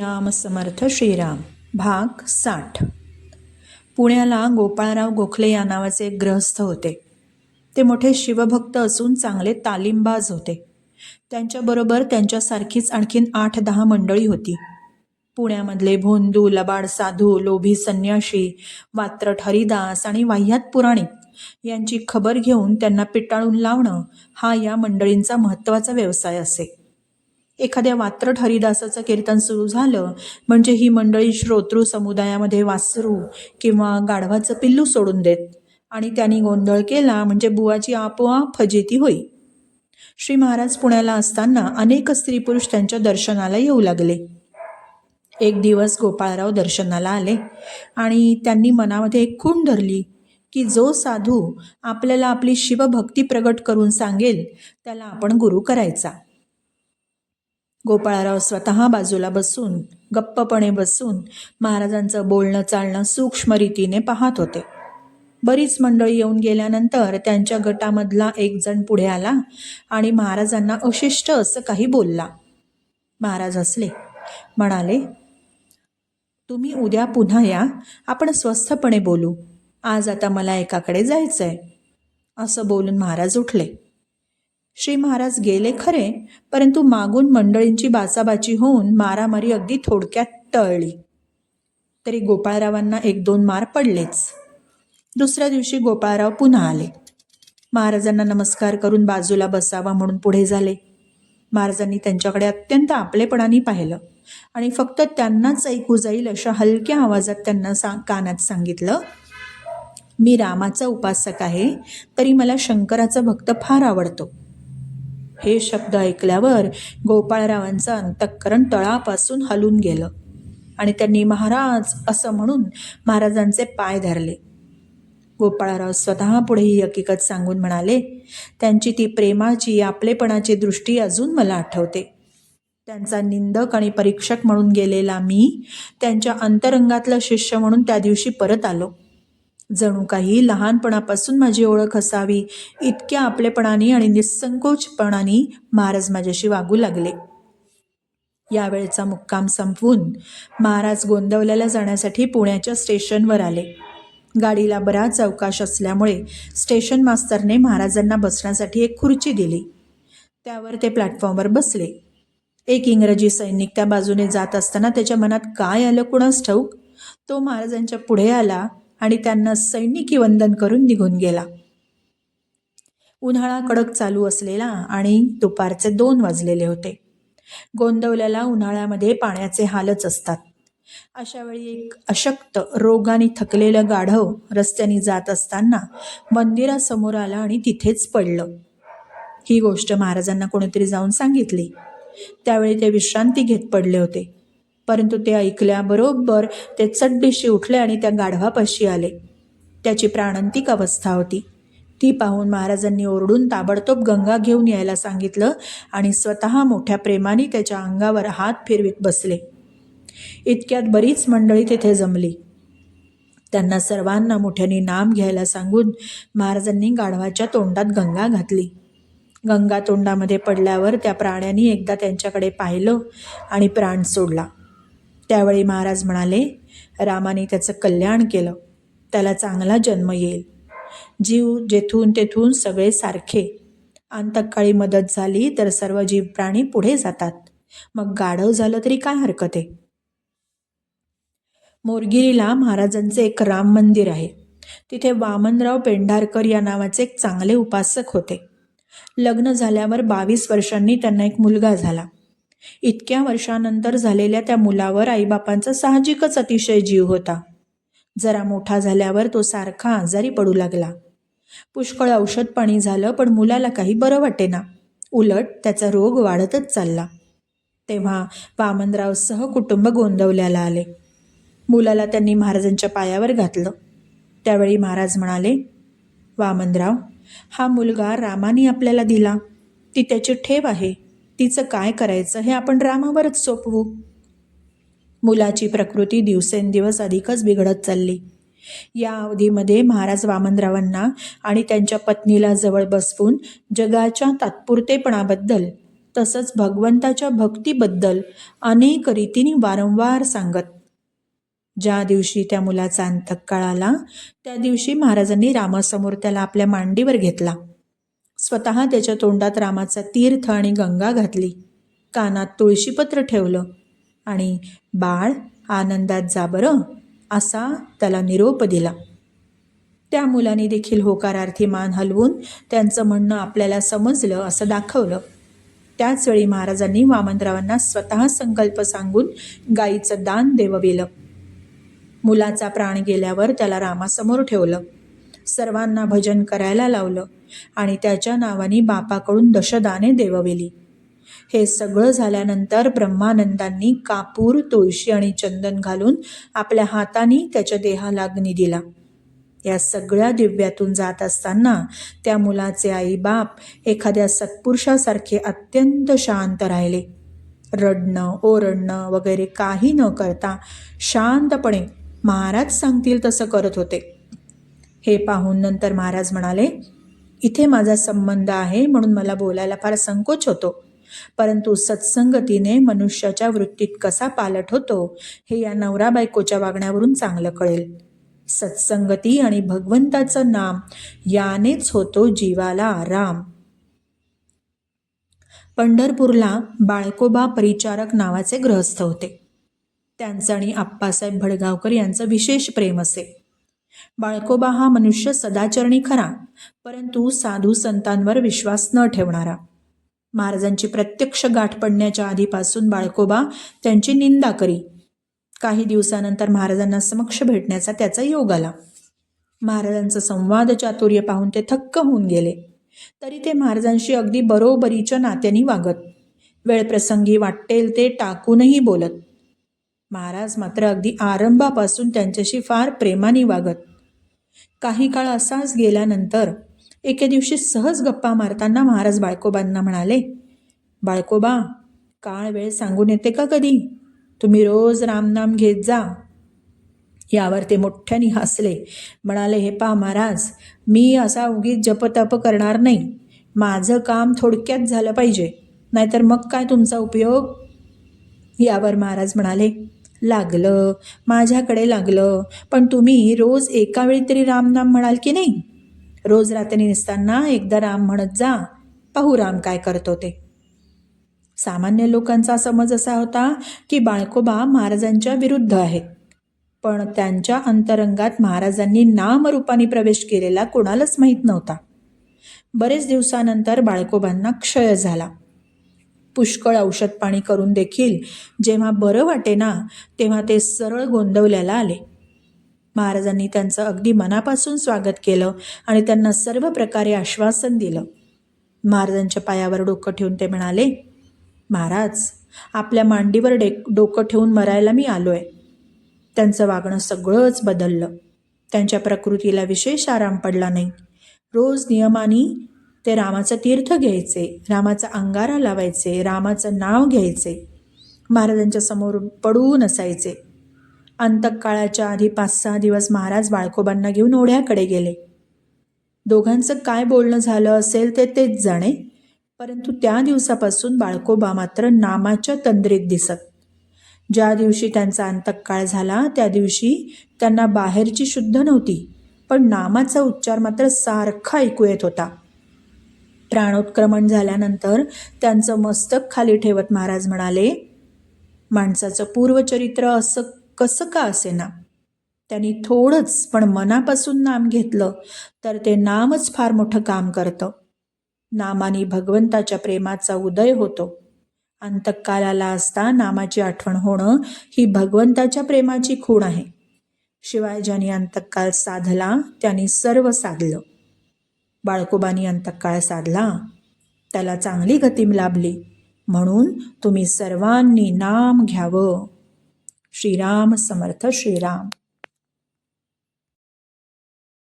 राम समर्थ श्रीराम. भाग साठ. पुण्याला गोपाळराव गोखले या नावाचे एक ग्रहस्थ होते. ते मोठे शिवभक्त असून चांगले तालीमबाज होते. त्यांच्याबरोबर त्यांच्यासारखीच आणखीन आठ दहा मंडळी होती. पुण्यामधले भोंदू लबाड साधू लोभी संन्याशी वात्रट हरिदास आणि वाह्यात पुराणिक यांची खबर घेऊन त्यांना पिटाळून लावणं हा या मंडळींचा महत्त्वाचा व्यवसाय असे. एखाद्या वात्रट हरिदासाचं कीर्तन सुरू झालं म्हणजे ही मंडळी श्रोतृ समुदायामध्ये वासरू किंवा गाढवाचं पिल्लू सोडून देत आणि त्यांनी गोंधळ केला म्हणजे बुवाची आपोआप फजेती होई. श्री महाराज पुण्याला असताना अनेक स्त्री पुरुष त्यांच्या दर्शनाला येऊ लागले. एक दिवस गोपाळराव दर्शनाला आले आणि त्यांनी मनामध्ये एक खूण धरली की जो साधू आपल्याला आपली शिवभक्ती प्रगट करून सांगेल त्याला आपण गुरु करायचा. गोपाळराव स्वतः बाजूला बसून गप्पपणे बसून महाराजांचं बोलणं चालणं सूक्ष्म रीतीने पाहत होते. बरीच मंडळी येऊन गेल्यानंतर त्यांच्या गटामधला एक जण पुढे आला आणि महाराजांना अशिष्ट असं काही बोलला. महाराज हसले. म्हणाले तुम्ही उद्या पुन्हा या आपण स्वस्थपणे बोलू. आज आता मला एकाकडे जायचं आहे असं बोलून महाराज उठले. श्री महाराज गेले खरे परंतु मागून मंडळींची बाचाबाची होऊन मारामारी अगदी थोडक्यात टळली. तरी गोपाळरावांना एक दोन मार पडलेच. दुसऱ्या दिवशी गोपाळराव पुन्हा आले. महाराजांना नमस्कार करून बाजूला बसावा म्हणून पुढे झाले. महाराजांनी त्यांच्याकडे अत्यंत आपलेपणाने पाहिलं आणि फक्त त्यांनाच ऐकू जाईल अशा हलक्या आवाजात त्यांना सा कानात सांगितलं मी रामाचा उपासक आहे तरी मला शंकराचा भक्त फार आवडतो. हे शब्द ऐकल्यावर गोपाळरावांचं अंतःकरण तळापासून हलून गेलं आणि त्यांनी महाराज असं म्हणून महाराजांचे पाय धरले. गोपाळराव स्वतः पुढे ही हकीकत सांगून म्हणाले त्यांची ती प्रेमाची आपलेपणाची दृष्टी अजून मला आठवते. त्यांचा निंदक आणि परीक्षक म्हणून गेलेला मी त्यांच्या अंतरंगातला शिष्य म्हणून त्या दिवशी परत आलो. जणू काही लहानपणापासून माझी ओळख असावी इतक्या आपलेपणाने आणि निसंकोचपणाने महाराज माझ्याशी वागू लागले. यावेळचा मुक्काम संपवून महाराज गोंदवल्याला जाण्यासाठी पुण्याच्या स्टेशनवर आले. गाडीला बराच अवकाश असल्यामुळे स्टेशन मास्तरने महाराजांना बसण्यासाठी एक खुर्ची दिली. त्यावर ते प्लॅटफॉर्मवर बसले. एक इंग्रजी सैनिक त्या बाजूने जात असताना त्याच्या मनात काय आलं कुणास ठाऊक? तो महाराजांच्या पुढे आला आणि त्यांना सैनिकी वंदन करून निघून गेला. उन्हाळा कडक चालू असलेला आणि दुपारचे दोन वाजलेले होते. गोंदवल्याला उन्हाळ्यामध्ये पाण्याचे हालच असतात. अशा वेळी एक अशक्त रोगाने थकलेलं गाढव रस्त्याने जात असताना मंदिरासमोर आलं आणि तिथेच पडलं. ही गोष्ट महाराजांना कोणीतरी जाऊन सांगितली. त्यावेळी ते विश्रांती घेत पडले होते. परंतु ते ऐकल्याबरोबर ते चड्डीशी उठले आणि त्या गाढवापाशी आले. त्याची प्राणांतिक अवस्था होती. ती पाहून महाराजांनी ओरडून ताबडतोब गंगा घेऊन यायला सांगितलं आणि स्वतः मोठ्या प्रेमाने त्याच्या अंगावर हात फिरवीत बसले. इतक्यात बरीच मंडळी तिथे जमली. त्यांना सर्वांना मोठ्याने नाम घ्यायला सांगून महाराजांनी गाढवाच्या तोंडात गंगा घातली. गंगा तोंडामध्ये पडल्यावर त्या प्राण्यांनी एकदा त्यांच्याकडे पाहिलं आणि प्राण सोडला. त्यावेळी महाराज म्हणाले रामाने त्याचं कल्याण केलं. त्याला चांगला जन्म येईल. जीव जेथून तेथून सगळे सारखे. अंतकाळी मदत झाली तर सर्व जीव प्राणी पुढे जातात. मग गाढव झालं तरी काय हरकत आहे? मोरगिरीला महाराजांचे एक राम मंदिर आहे. तिथे वामनराव पेंढारकर या नावाचे एक चांगले उपासक होते. लग्न झाल्यावर बावीस वर्षांनी त्यांना एक मुलगा झाला. इतक्या वर्षानंतर झालेल्या त्या मुलावर आईबापांचा साहजिकच अतिशय जीव होता. जरा मोठा झाल्यावर तो सारखा आजारी पडू लागला. पुष्कळ औषध पाणी झालं पण मुलाला काही बरं वाटेना. उलट त्याचा रोग वाढतच चालला. तेव्हा वामनराव सहकुटुंब गोंदवल्याला आले. मुलाला त्यांनी महाराजांच्या पायावर घातलं. त्यावेळी महाराज म्हणाले वामनराव हा मुलगा रामाने आपल्याला दिला. ती त्याची ठेव आहे. तिचं काय करायचं हे आपण रामावरच सोपवू. मुलाची प्रकृती दिवसेंदिवस अधिकच बिघडत चालली. या अवधीमध्ये महाराज वामनरावांना आणि त्यांच्या पत्नीला जवळ बसवून जगाच्या तात्पुरतेपणाबद्दल तसंच भगवंताच्या भक्तीबद्दल अनेक रीतीने वारंवार सांगत. ज्या दिवशी त्या मुलाचा अंतकाळ आला त्या दिवशी महाराजांनी रामासमोर त्याला आपल्या मांडीवर घेतला. स्वतः त्याच्या तोंडात रामाचा तीर्थ आणि गंगा घातली. कानात तुळशीपत्र ठेवलं. आणि बाळ आनंदात जा बरं असा त्याला निरोप दिला. त्या मुलाने देखील होकारार्थी मान हलवून त्यांचं म्हणणं आपल्याला समजलं असं दाखवलं. त्याचवेळी महाराजांनी वामनरावांना स्वतः संकल्प सांगून गाईचं दान देवविलं. मुलाचा प्राण गेल्यावर त्याला रामासमोर ठेवलं. सर्वांना भजन करायला लावलं. आणि त्याच्या नावाने बापाकडून दशदाने देवविली. हे सगळं झाल्यानंतर ब्रह्मानंदांनी कापूर तुळशी आणि चंदन घालून आपल्या हाताने त्याच्या देहाला अग्नी दिला. या सगळ्या दिव्यातून जात असताना त्या मुलाचे आईबाप एखाद्या सत्पुरुषासारखे अत्यंत शांत राहिले. रडणं ओरडणं वगैरे काही न करता शांतपणे महाराज सांगतील तसं करत होते. हे पाहून नंतर महाराज म्हणाले इथे माझा संबंध आहे म्हणून मला बोलायला फार संकोच होतो. परंतु सत्संगतीने मनुष्याच्या वृत्तीत कसा पालट होतो हे या नवरा बायकोच्या वागण्यावरून चांगलं कळेल. सत्संगती आणि भगवंताचं नाम यानेच होतो जीवाला आराम. पंढरपूरला बाळकोबा परिचारक नावाचे गृहस्थ होते. त्यांचं आणि आप्पासाहेब भडगावकर यांचं विशेष प्रेम असे. बाळकोबा हा मनुष्य सदाचरणी खरा परंतु साधू संतांवर विश्वास न ठेवणारा. महाराजांची प्रत्यक्ष गाठ पडण्याच्या आधीपासून बाळकोबा त्यांची निंदा करी. काही दिवसानंतर महाराजांना समक्ष भेटण्याचा त्याचा योग आला. महाराजांचं संवाद चातुर्य पाहून ते थक्क होऊन गेले. तरी ते महाराजांशी अगदी बरोबरीच्या नात्याने वागत. वेळप्रसंगी वाटेल ते टाकूनही बोलत. महाराज मात्र अगदी आरंभापासून त्यांच्याशी फार प्रेमाने वागत. काही काळ असाच गेल्यानंतर एके दिवशी सहज गप्पा मारताना महाराज बायकोबांना म्हणाले बायकोबा काळ वेळ सांगून येते का कधी? तुम्ही रोज रामनाम घेत जा. यावर ते मोठ्याने हसले. म्हणाले हे पा महाराज मी असा उगीच जपतप करणार नाही. माझं काम थोडक्यात झालं पाहिजे नाहीतर मग काय तुमचा उपयोग? यावर महाराज म्हणाले लागलं माझ्याकडे लागलं. पण तुम्ही रोज एका वेळी तरी रामनाम म्हणाल की नाही? रोज रात्री नसताना एकदा राम म्हणत जा. पाहू राम काय करतो ते. सामान्य लोकांचा समज असा होता की बाळकोबा महाराजांच्या विरुद्ध आहेत पण त्यांच्या अंतरंगात महाराजांनी नामरूपाने प्रवेश केलेला कोणालाच माहीत नव्हता. बरेच दिवसानंतर बाळकोबांना क्षय झाला. पुष्कळ औषध पाणी करून देखील जेव्हा बरं वाटे ना तेव्हा ते सरळ गोंदवल्याला आले. महाराजांनी त्यांचं अगदी मनापासून स्वागत केलं आणि त्यांना सर्व प्रकारे आश्वासन दिलं. महाराजांच्या पायावर डोकं ठेवून ते म्हणाले महाराज आपल्या मांडीवर डे डोकं ठेवून मरायला मी आलो आहे त्यांचं वागणं सगळंच बदललं. त्यांच्या प्रकृतीला विशेष आराम पडला नाही. रोज नियमाने ते रामाचं तीर्थ घ्यायचे रामाचा अंगारा लावायचे रामाचं नाव घ्यायचे महाराजांच्या समोर पडून असायचे. अंतकाळाच्या आधी पाच सहा दिवस महाराज बाळकोबांना घेऊन ओढ्याकडे गेले. दोघांचं काय बोलणं झालं असेल ते तेच जाणे परंतु त्या दिवसापासून बाळकोबा मात्र नामाच्या तंद्रीत दिसत. ज्या दिवशी त्यांचा अंतकाळ झाला त्या दिवशी त्यांना बाहेरची शुद्ध नव्हती पण नामाचा उच्चार मात्र सारखा ऐकू येत होता. प्राणोत्क्रमण झाल्यानंतर त्यांचं मस्तक खाली ठेवत महाराज म्हणाले माणसाचं पूर्वचरित्र असं कसं का असेना? त्यांनी थोडंच पण मनापासून नाम घेतलं तर ते नामच फार मोठं काम करतं. नामाने भगवंताच्या प्रेमाचा उदय होतो. अंतकालाला असता नामाची आठवण होणं ही भगवंताच्या प्रेमाची खूण आहे. शिवाय ज्यांनी अंतकाल साधला त्यांनी सर्व साधलं. बाळकोबानी अंतकाळ साधला. त्याला चांगली गतीम लाभली. म्हणून तुम्ही सर्वांनी नाम घ्यावं. श्रीराम समर्थ श्रीराम.